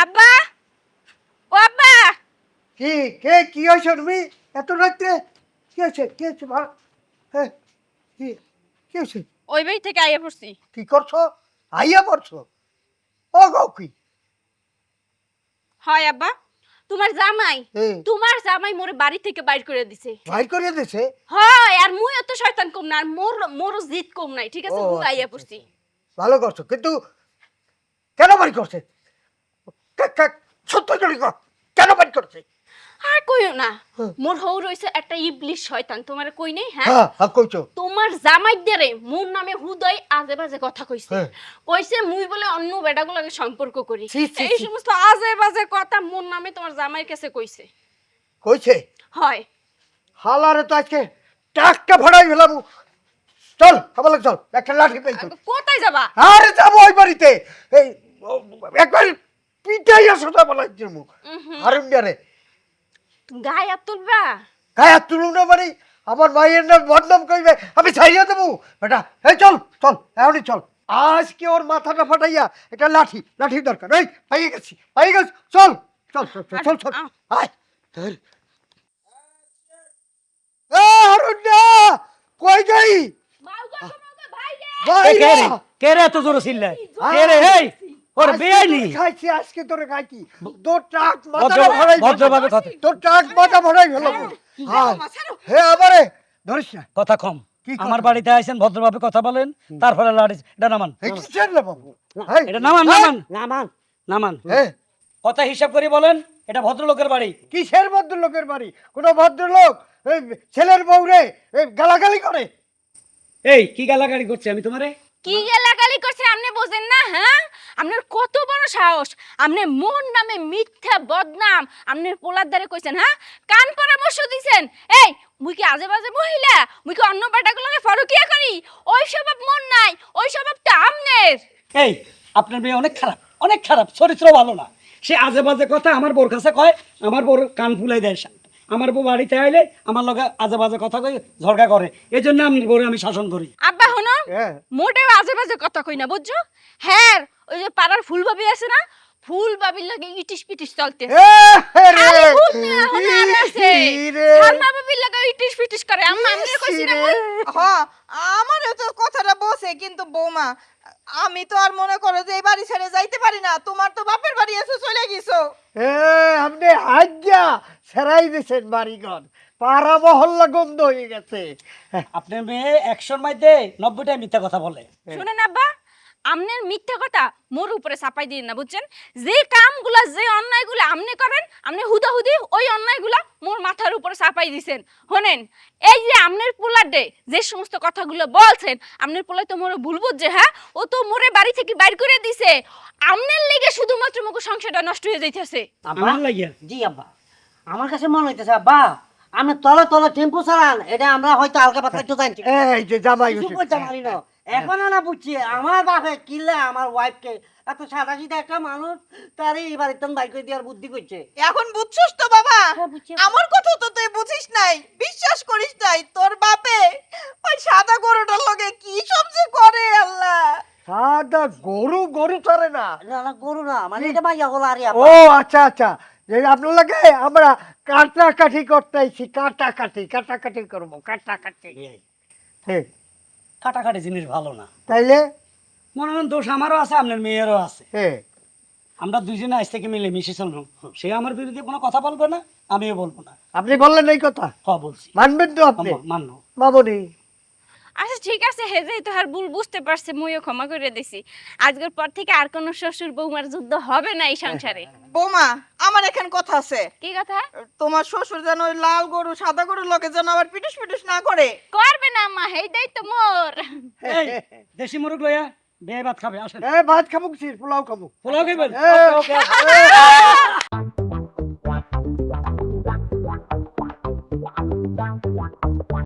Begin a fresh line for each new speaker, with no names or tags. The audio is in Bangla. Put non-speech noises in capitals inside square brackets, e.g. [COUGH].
আব্বা? ও আব্বা?
কি কে কি হয়েছে তুমি? এত রাত্রে? কি হয়েছে? কি হয়েছে? হ্যাঁ কি কি হয়েছে?
ওই বাড়ি থেকে আইয়া পড়ছি।
কি করছ? আইয়া পড়ছো? ও গো কি?
হয় আব্বা তোমার জামাই তোমার জামাই মোরে বাড়ি থেকে বাইর করে দিছে।
বাইর করে দিছে?
হয় আর মুই এত শয়তান কম না আর মোর মোর জিদ কম নাই ঠিক আছে? মুই আইয়া
আচ্ছা,
পড়ছি।
ভালো করছ কিন্তু কেন বাড়ি করছে? সত্য কর কেন বাড়ি করছে?
আর কইও না
হ্যাঁ।
মোর হৌ রইছে একটা ইবলিশ শয়তান তোমার কই নেই হ্যাঁ?
হ্যাঁ কইছো।
তোমার জামাই দেরে মোর নামে হুদয় আজে বাজে কথা কইছে। কইছে মুই বলে অন্য বেটাগুলোকে সম্পর্ক করি। এই সমস্ত আজে বাজে কথা মোর নামে তোমার জামাইয়ের কাছে কইছে।
কইছে?
হয়।
হালারে তো আজকে টাকটা ভাড়াই ফেলাম। চল আমার চল। একটা লাঠি পেয়েছ।
কোথায় যাবা?
আরে যাব ওই বাড়িতে। এই একবার পিটাইয়া সোজা মুখ
উহুম।
হারুন ডারে
গায়ে হাত তুলবা?
গায়ে তুলুন না বাড়ি আমার মায়ের নাম বদনাম কইবে আমি ছাড়িয়ে দেবো। বেটা এই চল চল এখনই চল। আজকে ওর মাথাটা ফাটাইয়া এটা লাঠি লাঠি দরকার। এই পাইয়ে গেছি পাইয়ে গেছি। চল চল চল চল চল চল। আয় ধর। হারুন না কই যাই? ভাই
কে রে? এত জোরে চিল্লায়? কে রে? এই ওর বেআইনি
খাইছি আজকে তোরে খাইছি। তোর টাক মাথা ভরাই
ভদ্রভাবে কথা
তোর টাক মাথা ভরাই ফেলো হ্যাঁ হে আবারে ধরিস না।
কথা কম? আমার বাড়িতে আইছেন ভদ্রভাবে কথা বলেন তারপরে লাড়ি এটা নামান। এটা নামান নামান। নামান। নামান।
হ্যাঁ
কথা হিসাব করে বলেন এটা ভদ্রলোকের বাড়ি।
কিসের ভদ্রলোকের বাড়ি? কোন ভদ্রলোক ছেলের বউরে গালাগালি করে।
এই কি গালাগালি করছে আমি তোমারে?
কি গালাগালি করছে আপনি বোঝেন না হ্যাঁ? আপনার কত বড় সাহস। আপনি মন নামে মিথ্যা, বদনাম আপনার পোলার দ্বারে কইছেন হ্যাঁ? কান পরামর্শ দিছেন। এই, মুই কি আজে বাজে মহিলা? মুই কি অন্য বেটাগুলোকে ফরকিয়া করি? ওই স্বভাব মন নাই, ওই স্বভাবটা আমনের।
এই, আপনার মেয়ে অনেক খারাপ অনেক খারাপ, চরিত্র ভালো না। সে আজে বাজে কথা আমার বোর কাছে কয়, আমার বোর কান ফুলাই দেয় আমার বউ বাড়িতে আইলে আমার লগে আজে বাজে কথা কই ঝগড়া করে। এই জন্য আমি বউরে আমি শাসন করি।
আব্বা হনো
হ্যাঁ
মোটেও আজে বাজে কথা কই না বুঝছ? হ্যাঁ ওই যে পাড়ার ফুল বাবি আছে না ফুল বাবির লাগে ইটিস পিটিস চলতে।
এ, হে রে,
খালি ভূত নিয়ে আছে। সালমা বাবির লাগে ইটিস পিটিস করে আম্মা আমি কইছি না
ই
মুই।
রে।
হ আমারও তো কথাটা বসে কিন্তু বৌমা আমি তো আর মনে করো যে এই বাড়ি ছেড়ে যাইতে পারি না তোমার তো বাপের বাড়ি এসে চলে গেছো।
এ, আপনি হাজ্জা সেরাই দিছেন বাড়িঘর। পাড়া মহল্লা গন্ধ হয়ে গেছে।
আপনার মেয়ে একশোর মধ্যে নব্বইটাই মিথ্যা কথা বলে।
শুনেন আব্বা আমনের মিথ্যা কথা মোর উপরে চাপাই দিন না বুঝছেন? যে কামগুলা যে অন্যায়গুলো আমনে করেন আমনে হুদাহুদি ওই অন্যায়গুলা মোর মাথার উপরে চাপাই দিছেন। শোনেন এই যে আমনের পোলার ডে যে সমস্ত কথাগুলো বলছেন আমনের পোলাই তো মোরে ভুল বুঝছে হ্যাঁ? ও তো মোরে বাড়ি থেকে বাইর করে দিছে। আমনের লেগে শুধুমাত্র মুখ সংসারটা নষ্ট হয়ে যাইতেছে।
আমার লাগিয়া
জি আব্বা। আমার কাছে মনে হইতেছে আব্বা আমি তলে তলে টেম্পো চালান এটা আমরা হয়তো হালকা পাতলা একটু জানছি।
এই যে জামাই
কিছু
হইছে।
করতে পারি না। এখন না বুঝছি আমার বাপে কিনলে আমার ওয়াইফকে এত সাদা সিধা একটা মানুষ তারই এই বাড়িতে বাইক করে দেওয়ার বুদ্ধি করছে।
এখন বুঝছস তো বাবা?
হ্যাঁ,
আমার কথা তো তুই বুঝিস নাই বিশ্বাস করিস নাই তোর বাপে ওই সাদা গরুটার লগে কি সব যে করে আল্লাহ?
সাদা গরু গরু চড়ে না।
না না করু না মানে এটা মাইয়া হলো আরে
ও আচ্ছা আচ্ছা। যে আপনার লাগে আমরা কাটাকাটি করতেছি কাটাকাটি কাটাকাটি করব কাটাকাটি। হ্যাঁ,
কাটাকাটি জিনিস ভালো না।
তাইলে?
মনে হয় দোষ আমারও আছে আপনার মেয়েরও আছে।
হ্যাঁ
আমরা দুজনে আজ থেকে মিলে মিশে চলবো। সে আমার বিরুদ্ধে কোনো কথা বলবে না আমিও বলব না।
আপনি বললেন এই কথা?
হ বলছি।
মানবেন তো আপনি?
মান্য
মামনি।
আচ্ছা ঠিক আছে হে যেহেতু আর ভুল বুঝতে পারছে মুইও ক্ষমা করে দিছি। আজকের পর থেকে আর কোনো শ্বশুর বৌমার যুদ্ধ হবে না এই সংসারে। [LAUGHS]
বৌমা আমার এখানে কথা আছে।
কি কথা?
তোমার শ্বশুর যেন ওই লাল গরু সাদা গরু লগে যেন আবার পিটুস পিটুস না করে।
করবে না মা হেই দেই তো মোর। [LAUGHS]
এই দেশি মুরগ লইয়া বিয়ে ভাত খাবে আসেন।
এ ভাত খাব কি পোলাও খাব।
পোলাও খাইবেন
এ,
ওকে। [LAUGHS]